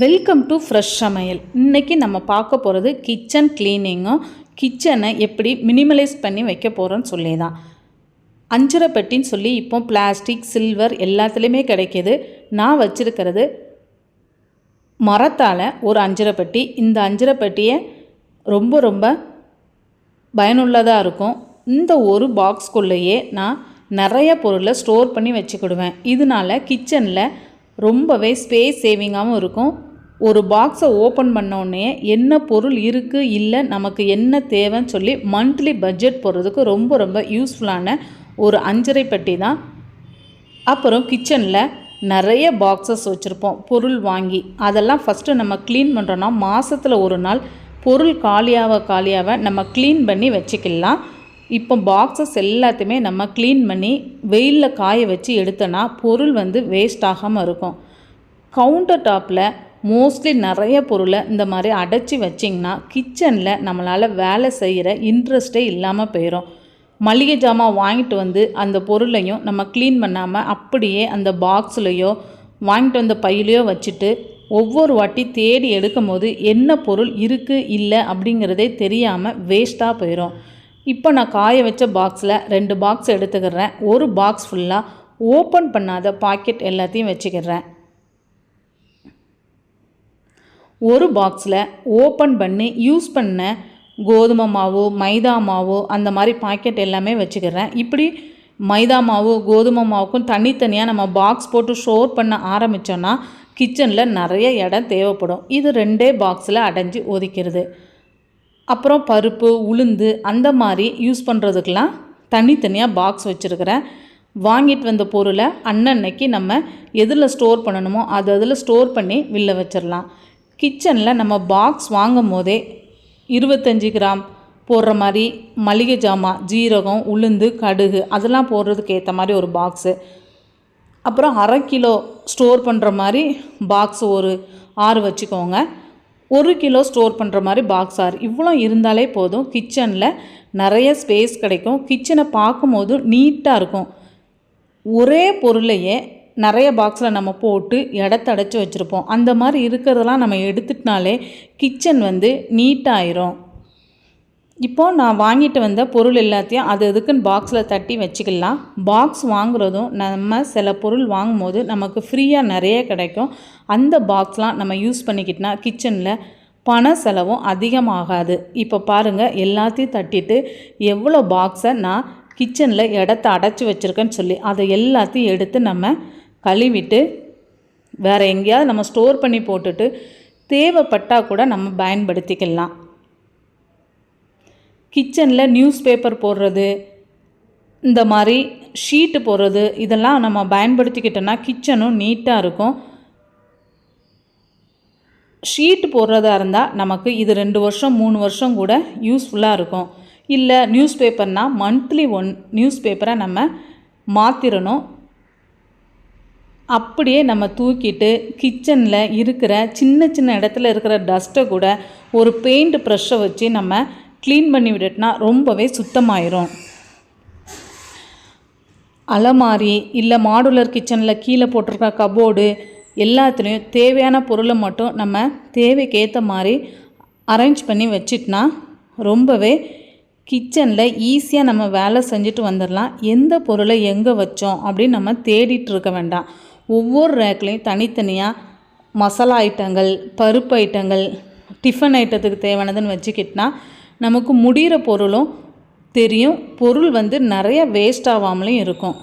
Welcome to fresh சமையல். இன்றைக்கி நம்ம பார்க்க போகிறது கிச்சன் க்ளீனிங்கும் கிச்சனை எப்படி மினிமலைஸ் பண்ணி வைக்க போகிறோன்னு சொல்லி தான் அஞ்சரை பெட்டின்னு சொல்லி இப்போ பிளாஸ்டிக் சில்வர் எல்லாத்துலேயுமே கிடைக்கிது. நான் வச்சுருக்கிறது மரத்தால் ஒரு அஞ்சரை பெட்டி. இந்த அஞ்சரை பெட்டியை ரொம்ப ரொம்ப பயனுள்ளதாக இருக்கும். இந்த ஒரு பாக்ஸ்குள்ளேயே நான் நிறைய பொருளை ஸ்டோர் பண்ணி வச்சுக்கிடுவேன். இதனால கிச்சனில் ரொம்பவே ஸ்பேஸ் சேவிங்காகவும் இருக்கும். ஒரு பாக்ஸை ஓப்பன் பண்ணோடனே என்ன பொருள் இருக்குது இல்லை நமக்கு என்ன தேவைன்னு சொல்லி மந்த்லி பட்ஜெட் போடுறதுக்கு ரொம்ப ரொம்ப யூஸ்ஃபுல்லான ஒரு அஞ்சரை பெட்டி தான். அப்புறம் கிச்சனில் நிறைய பாக்ஸஸ் வச்சுருப்போம் பொருள் வாங்கி. அதெல்லாம் ஃபஸ்ட்டு நம்ம க்ளீன் பண்ணுறோன்னா மாதத்தில் ஒரு நாள் பொருள் காலியாக காலியாக நம்ம க்ளீன் பண்ணி வச்சுக்கலாம். இப்போ பாக்ஸஸ் எல்லாத்தையுமே நம்ம க்ளீன் பண்ணி வெயிலில் காய வச்சு எடுத்தோன்னா பொருள் வந்து வேஸ்ட் ஆகாமல் இருக்கும். கவுண்டர் டாப்பில் மோஸ்ட்லி நிறைய பொருளை இந்த மாதிரி அடைச்சி வச்சிங்கன்னா கிச்சனில் நம்மளால் வேலை செய்கிற இன்ட்ரெஸ்ட்டே இல்லாமல் போயிடும் மளிகை ஜாமான் வாங்கிட்டு வந்து அந்த பொருளையும் நம்ம க்ளீன் பண்ணாமல் அப்படியே அந்த பாக்ஸ்லேயோ வாங்கிட்டு வந்த பையிலையோ வச்சுட்டு ஒவ்வொரு வாட்டி தேடி எடுக்கும் போது என்ன பொருள் இருக்குது இல்லை அப்படிங்கிறதே தெரியாமல் வேஸ்ட்டாக போயிடும் இப்போ நான் காய வச்ச பாக்ஸில் ரெண்டு பாக்ஸ் எடுத்துக்கிறேன். ஒரு பாக்ஸ் ஃபுல்லாக ஓப்பன் பண்ணாத பாக்கெட் எல்லாத்தையும் வச்சுக்கிறேன். ஒரு பாக்ஸில் ஓப்பன் பண்ணி யூஸ் பண்ண கோதுமை மாவு மைதா மாவு அந்த மாதிரி பாக்கெட் எல்லாமே வச்சுக்கிறேன். இப்படி மைதா மாவு கோதுமை மாவுக்கும் தனித்தனியாக நம்ம பாக்ஸ் போட்டு ஸ்டோர் பண்ண ஆரம்பித்தோன்னா கிச்சனில் நிறைய இடம் தேவைப்படும். இது ரெண்டே பாக்ஸில் அடைஞ்சு ஒதுக்கிறது. அப்புறம் பருப்பு உளுந்து அந்த மாதிரி யூஸ் பண்ணுறதுக்கெலாம் தனித்தனியாக பாக்ஸ் வச்சுருக்கிறேன். வாங்கிட்டு வந்த பொருளை அன்னன்னைக்கு நம்ம எதில் ஸ்டோர் பண்ணணுமோ அது அதில் ஸ்டோர் பண்ணி வெளில வச்சிடலாம். கிச்சனில் நம்ம பாக்ஸ் வாங்கும் போதே இருபத்தஞ்சி கிராம் போடுற மாதிரி மளிகை ஜாமான் ஜீரகம் உளுந்து கடுகு அதெல்லாம் போடுறதுக்கு ஏற்ற மாதிரி ஒரு பாக்ஸு அப்புறம் அரை கிலோ ஸ்டோர் பண்ணுற மாதிரி பாக்ஸ் ஒரு ஆறு வச்சுக்கோங்க. ஒரு கிலோ ஸ்டோர் பண்ணுற மாதிரி பாக்ஸ் ஆறு இவ்வளோ இருந்தாலே போதும். கிச்சனில் நிறைய ஸ்பேஸ் கிடைக்கும். கிச்சனை பார்க்கும்போது நீட்டாக இருக்கும். ஒரே பொருளையே நிறைய பாக்ஸில் நம்ம போட்டு இடத்த அடைச்சி வச்சுருப்போம். அந்த மாதிரி இருக்கிறதெல்லாம் நம்ம எடுத்துட்டினாலே கிச்சன் வந்து நீட்டாயிரும் இப்போது நான் வாங்கிட்டு வந்த பொருள் எல்லாத்தையும் அது எதுக்குன்னு பாக்ஸில் தட்டி வச்சுக்கலாம். பாக்ஸ் வாங்குறதும் நம்ம சில பொருள் வாங்கும்போது நமக்கு ஃப்ரீயாக நிறைய கிடைக்கும். அந்த பாக்ஸ்லாம் நம்ம யூஸ் பண்ணிக்கிட்டோன்னா கிச்சனில் பண செலவும் அதிகமாகாது. இப்போ பாருங்கள் எல்லாத்தையும் தட்டிட்டு எவ்வளோ பாக்ஸை நான் கிச்சனில் இடத்த அடைச்சி வச்சுருக்கேன்னு சொல்லி அதை எல்லாத்தையும் எடுத்து நம்ம கழுவிட்டு வேறு எங்கேயாவது நம்ம ஸ்டோர் பண்ணி போட்டுட்டு தேவைப்பட்டால் கூட நம்ம பயன்படுத்திக்கலாம். கிச்சனில் நியூஸ் பேப்பர் போடுறது இந்த மாதிரி ஷீட்டு போடுறது இதெல்லாம் நம்ம பயன்படுத்திக்கிட்டோன்னா கிச்சனும் நீட்டாக இருக்கும். ஷீட்டு போடுறதா இருந்தால் நமக்கு இது ரெண்டு வருஷம் மூணு வருஷம் கூட யூஸ்ஃபுல்லாக இருக்கும். இல்லை நியூஸ் பேப்பர்னால் மந்த்லி ஒன் நியூஸ் பேப்பரை நம்ம மாற்றிடணும் அப்படியே நம்ம தூக்கிட்டு கிச்சனில் இருக்கிற சின்ன சின்ன இடத்துல இருக்கிற டஸ்ட்டை கூட ஒரு பெயிண்ட் ப்ரெஷ்ஷை வச்சு நம்ம க்ளீன் பண்ணி விட்டுட்டுனா ரொம்பவே சுத்தமாயிரும். அலமாரி இல்லை மாடுலர் கிச்சனில் கீழே போட்டிருக்க கபோர்டு எல்லாத்துலேயும் தேவையான பொருளை மட்டும் நம்ம தேவைக்கேற்ற மாதிரி அரேஞ்ச் பண்ணி வச்சிட்டனா ரொம்பவே கிச்சனில் ஈஸியாக நம்ம வேலை செஞ்சுட்டு வந்துடலாம் எந்த பொருளை எங்கே வச்சோம் அப்படின்னு நம்ம தேடிட்டு இருக்க வேண்டாம். ஒவ்வொரு ரேக்லேயும் தனித்தனியாக மசாலா ஐட்டங்கள் பருப்பு ஐட்டங்கள் டிஃபன் ஐட்டத்துக்கு தேவையானதுன்னு வச்சுக்கிட்டனா நமக்கு முடிகிற பொருளும் தெரியும். பொருள் வந்து நிறைய வேஸ்ட் ஆகாமலும் இருக்கும்.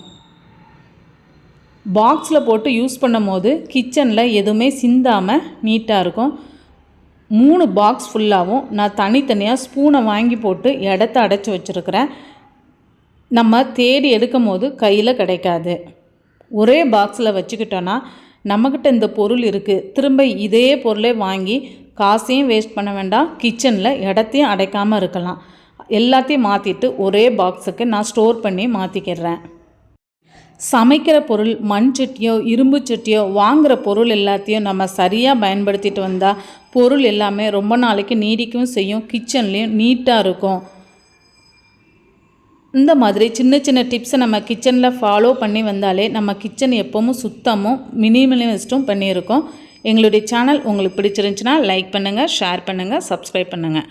பாக்ஸில் போட்டு யூஸ் பண்ணும் போது கிச்சனில் எதுவுமே சிந்தாமல் நீட்டாக இருக்கும். மூணு பாக்ஸ் ஃபுல்லாகவும் நான் தனித்தனியாக ஸ்பூனை வாங்கி போட்டு இடத்த அடைச்சி வச்சுருக்கிறேன். நம்ம தேடி எடுக்கும் போது கையில் கிடைக்காது. ஒரே பாக்ஸில் வச்சுக்கிட்டோன்னா நம்மக்கிட்ட இந்த பொருள் இருக்குது திரும்ப இதே பொருளே வாங்கி காசையும் வேஸ்ட் பண்ண வேண்டாம். கிச்சனில் இடத்தையும் அடைக்காமல் இருக்கலாம். எல்லாத்தையும் மாற்றிட்டு ஒரே பாக்ஸுக்கு நான் ஸ்டோர் பண்ணி மாற்றிக்கிறேன் சமைக்கிற பொருள் மண் சட்டியோ இரும்பு சட்டியோ வாங்குகிற பொருள் எல்லாத்தையும் நம்ம சரியாக பயன்படுத்திட்டு வந்தால் பொருள் எல்லாமே ரொம்ப நாளைக்கு நீடிக்கவும் செய்யும். கிச்சன்லேயும் நீட்டாக இருக்கும். இந்த மாதிரி சின்ன சின்ன டிப்ஸை நம்ம கிச்சனில் ஃபாலோ பண்ணி வந்தாலே நம்ம கிச்சன் எப்போவும் சுத்தமும் மினிமலிஸ்ட்டும் பண்ணியிருக்கோம். எங்களுடைய சேனல் உங்களுக்கு பிடிச்சிருந்துச்சுன்னா லைக் பண்ணுங்கள் ஷேர் பண்ணுங்கள் சப்ஸ்கிரைப் பண்ணுங்கள்